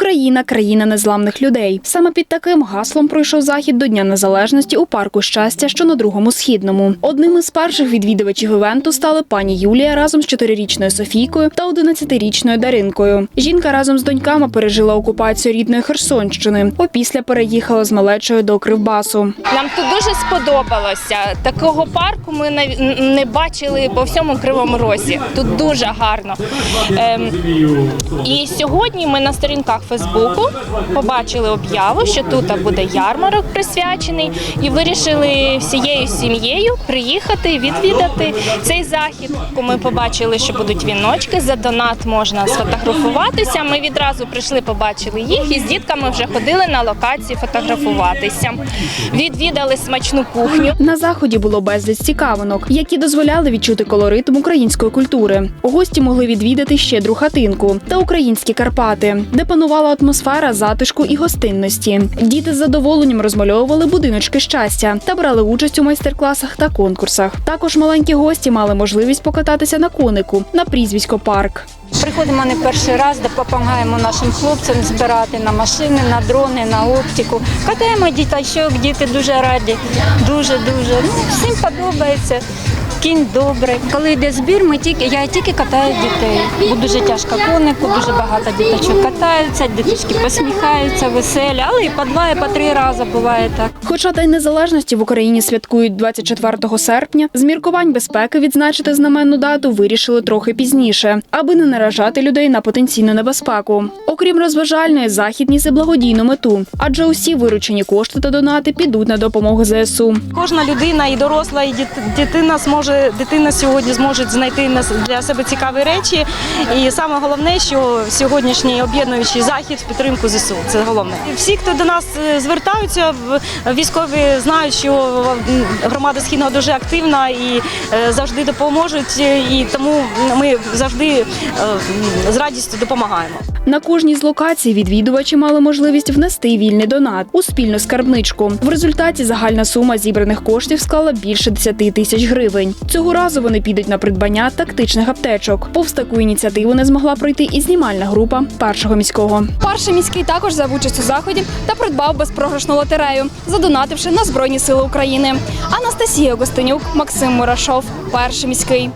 Україна країна незламних людей. Саме під таким гаслом пройшов захід до Дня Незалежності у парку щастя, що на другому східному. Одним із перших відвідувачів івенту стали пані Юлія разом з чотирирічною Софійкою та 11-річною Даринкою. Жінка разом з доньками пережила окупацію рідної Херсонщини. Опісля переїхала з малечою до Кривбасу. Нам тут дуже сподобалося. Такого парку ми не бачили по всьому Кривому Розі. Тут дуже гарно. Ем, і сьогодні ми на сторінках Фейсбуку побачили об'яву, що тут буде ярмарок присвячений, і вирішили всією сім'єю приїхати відвідати цей захід. Ми побачили, що будуть віночки. За донат можна сфотографуватися. Ми відразу прийшли, побачили їх, і з дітками вже ходили на локації фотографуватися. Відвідали смачну кухню. На заході було безліч цікавинок, які дозволяли відчути колоритм української культури. Гості могли відвідати щедру хатинку та українські Карпати, де панувала атмосфера затишку і гостинності. Діти з задоволенням розмальовували будиночки щастя та брали участь у майстер-класах та конкурсах. Також маленькі гості мали можливість покататися на конику на прізвисько парк. Приходимо не перший раз, допомагаємо нашим хлопцям збирати на машини, на дрони, на оптику. Катаємо діточок, діти дуже раді, дуже дуже. Ну, всім подобається. Кінь добрий. Коли йде збір, ми тільки я тільки катаю дітей. Бо дуже тяжко конику, дуже багато діточок катаються, діточки посміхаються, веселі, але і по два, і по три рази буває так. Хоча День незалежності в Україні святкують 24 серпня, з міркувань безпеки відзначити знаменну дату вирішили трохи пізніше, аби не наражати людей на потенційну небезпеку. Окрім розважальної, захід ніс і благодійну мету, адже усі виручені кошти та донати підуть на допомогу ЗСУ. Кожна людина, і доросла, і дитина зможе дитина сьогодні зможе знайти на для себе цікаві речі. І саме головне, що сьогоднішній об'єднуючий захід в підтримку ЗСУ. Це головне. Всі, хто до нас е, звертаються, військові знають, що громада східного дуже активна і е, завжди допоможуть. І тому ми завжди е, з радістю допомагаємо. На кожній з локацій відвідувачі мали можливість внести вільний донат у спільну скарбничку. В результаті загальна сума зібраних коштів склала більше 10 тисяч гривень. Цього разу вони підуть на придбання тактичних аптечок. Повз таку ініціативу не змогла пройти і знімальна група першого міського. Перший міський також взяв участь у заході та придбав безпрограшну лотерею, задонативши на Збройні Сили України. Анастасія Гостенюк, Максим Мурашов, перший міський.